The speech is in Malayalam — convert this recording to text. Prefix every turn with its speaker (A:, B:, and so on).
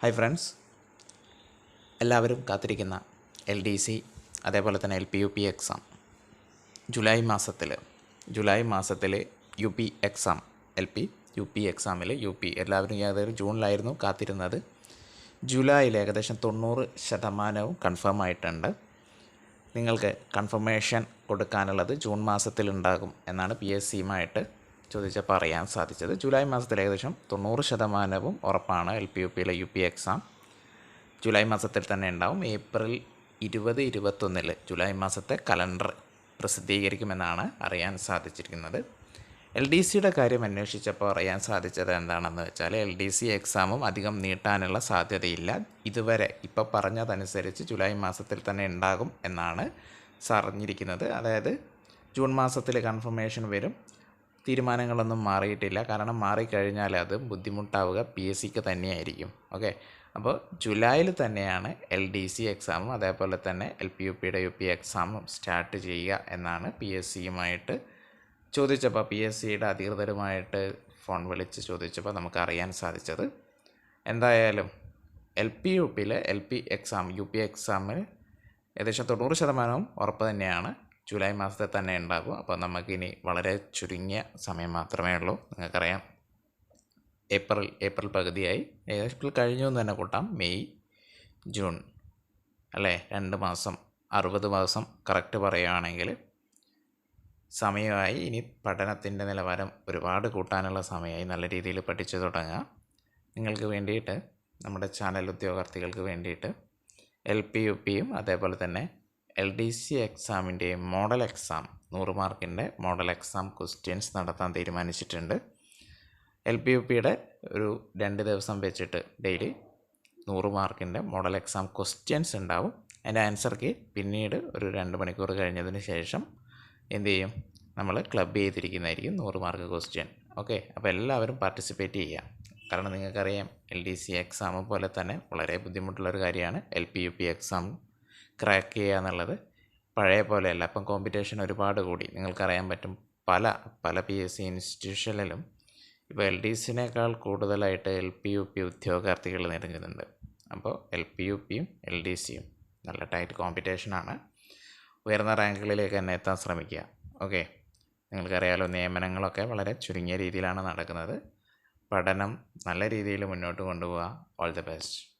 A: ഹായ് ഫ്രണ്ട്സ് എല്ലാവരും കാത്തിരിക്കുന്ന എൽ ഡി സി അതേപോലെ തന്നെ L P U P exam July മാസത്തിൽ ജൂലൈ മാസത്തിൽ U P exam L P U P എക്സാമിൽ യു പി എല്ലാവരും ഏതൊരു ജൂണിലായിരുന്നു കാത്തിരുന്നത്. ജൂലൈയിൽ ഏകദേശം തൊണ്ണൂറ് ശതമാനവും കൺഫേം ആയിട്ടുണ്ട്. നിങ്ങൾക്ക് കൺഫർമേഷൻ കൊടുക്കാനുള്ളത് ജൂൺ മാസത്തിലുണ്ടാകും എന്നാണ് പി എസ് സിയുമായിട്ട് ചോദിച്ചപ്പോൾ പറയാൻ സാധിച്ചത്. ജൂലൈ മാസത്തിൽ ഏകദേശം തൊണ്ണൂറ് ശതമാനവും ഉറപ്പാണ് എൽ പി യു പിയിലെ യു പി എക്സാം. ജൂലൈ മാസത്തിൽ തന്നെ ഉണ്ടാവും. ഏപ്രിൽ ഇരുപത് ഇരുപത്തൊന്നിൽ ജൂലൈ മാസത്തെ കലണ്ടർ പ്രസിദ്ധീകരിക്കുമെന്നാണ് അറിയാൻ സാധിച്ചിരിക്കുന്നത്. എൽ ഡി സിയുടെ കാര്യം അന്വേഷിച്ചപ്പോൾ അറിയാൻ സാധിച്ചത് എന്താണെന്ന് വെച്ചാൽ എൽ ഡി സി എക്സാമും അധികം നീട്ടാനുള്ള സാധ്യതയില്ല. ഇതുവരെ ഇപ്പോൾ പറഞ്ഞതനുസരിച്ച് ജൂലൈ മാസത്തിൽ തന്നെ ഉണ്ടാകും എന്നാണ് സറിഞ്ഞിരിക്കുന്നത്. അതായത് ജൂൺ മാസത്തിൽ കൺഫർമേഷൻ വരും. തീരുമാനങ്ങളൊന്നും മാറിയിട്ടില്ല. കാരണം മാറിക്കഴിഞ്ഞാൽ അത് ബുദ്ധിമുട്ടാവുക പി എസ് സിക്ക് തന്നെയായിരിക്കും. ഓക്കെ? അപ്പോൾ ജൂലൈയിൽ തന്നെയാണ് എൽ ഡി സി എക്സാമും അതേപോലെ തന്നെ എൽ പി യു പിയുടെ യു പി എക്സാമും സ്റ്റാർട്ട് ചെയ്യുക എന്നാണ് പി എസ് സിയുമായിട്ട് ചോദിച്ചപ്പോൾ. പി എസ് സിയുടെ അധികൃതരുമായിട്ട് ഫോൺ വിളിച്ച് ചോദിച്ചപ്പോൾ നമുക്ക് അറിയാൻ സാധിച്ചത് എന്തായാലും എൽ പി യു പിയിലെ L P exam U P എക്സാമിൽ ഏകദേശം തൊണ്ണൂറ് ശതമാനവും ഉറപ്പ് തന്നെയാണ്. ജൂലൈ മാസത്തിൽ തന്നെ ഉണ്ടാകും. അപ്പോൾ നമുക്കിനി വളരെ ചുരുങ്ങിയ സമയം മാത്രമേ ഉള്ളൂ. നിങ്ങൾക്കറിയാം ഏപ്രിൽ ഏപ്രിൽ പകുതിയായി. ഏപ്രിൽ കഴിഞ്ഞു എന്ന് തന്നെ കൂട്ടാം. മെയ് ജൂൺ അല്ലേ? രണ്ട് മാസം അറുപത് മാസം കറക്റ്റ് പറയുകയാണെങ്കിൽ സമയമായി. ഇനി പഠനത്തിന്റെ നിലവാരം ഒരുപാട് കൂട്ടാനുള്ള സമയമായി. നല്ല രീതിയിൽ പഠിച്ചു തുടങ്ങുക നിങ്ങൾക്ക് വേണ്ടിയിട്ട് നമ്മുടെ ചാനൽ ഉദ്യോഗാർത്ഥികൾക്ക് വേണ്ടിയിട്ട് എൽ പി യു പിയും അതേപോലെ തന്നെ എൽ ഡി സി എക്സാമിന്റെ മോഡൽ എക്സാം നൂറ് മാർക്കിന്റെ മോഡൽ എക്സാം ക്വസ്റ്റ്യൻസ് നടത്താൻ തീരുമാനിച്ചിട്ടുണ്ട്. എൽ പി യു പിയുടെ ഒരു രണ്ട് ദിവസം വെച്ചിട്ട് ഡെയിലി നൂറ് മാർക്കിന്റെ മോഡൽ എക്സാം ക്വസ്റ്റ്യൻസ് ഉണ്ടാവും. അതിന്റെ ആൻസർ കീ പിന്നീട് ഒരു രണ്ട് മണിക്കൂർ കഴിഞ്ഞതിന് ശേഷം എന്ത് ചെയ്യും? നമ്മൾ ക്ലബ് ചെയ്തിരിക്കുന്നതായിരിക്കും നൂറ് മാർക്ക് ക്വസ്റ്റ്യൻ. ഓക്കെ അപ്പോൾ എല്ലാവരും പാർട്ടിസിപ്പേറ്റ് ചെയ്യുക. കാരണം നിങ്ങൾക്കറിയാം എൽ ഡി സി എക്സാം പോലെ തന്നെ വളരെ ബുദ്ധിമുട്ടുള്ളൊരു കാര്യമാണ് L P U P exam crack ചെയ്യുക എന്നുള്ളത് പഴയ പോലെയല്ല. അപ്പം കോമ്പറ്റീഷൻ ഒരുപാട് കൂടി. നിങ്ങൾക്കറിയാൻ പറ്റും പല പല പി എസ് സി ഇൻസ്റ്റിറ്റ്യൂഷനിലും ഇപ്പോൾ എൽ ഡി സിനേക്കാൾ കൂടുതലായിട്ട് എൽ പി യു പി ഉദ്യോഗാർത്ഥികൾ നേടുന്നുണ്ട്. അപ്പോൾ എൽ പി യു പിയും എൽ ഡി സിയും നല്ല ടൈറ്റ് കോമ്പറ്റീഷനാണ് ഉയർന്ന റാങ്കുകളിലേക്ക് തന്നെ എത്താൻ ശ്രമിക്കുക. ഓക്കെ നിങ്ങൾക്കറിയാലോ നിയമനങ്ങളൊക്കെ വളരെ ചുരുങ്ങിയ രീതിയിലാണ് നടക്കുന്നത്. പഠനം നല്ല രീതിയിൽ മുന്നോട്ട് കൊണ്ടുപോകുക ഓൾ ദി ബെസ്റ്റ്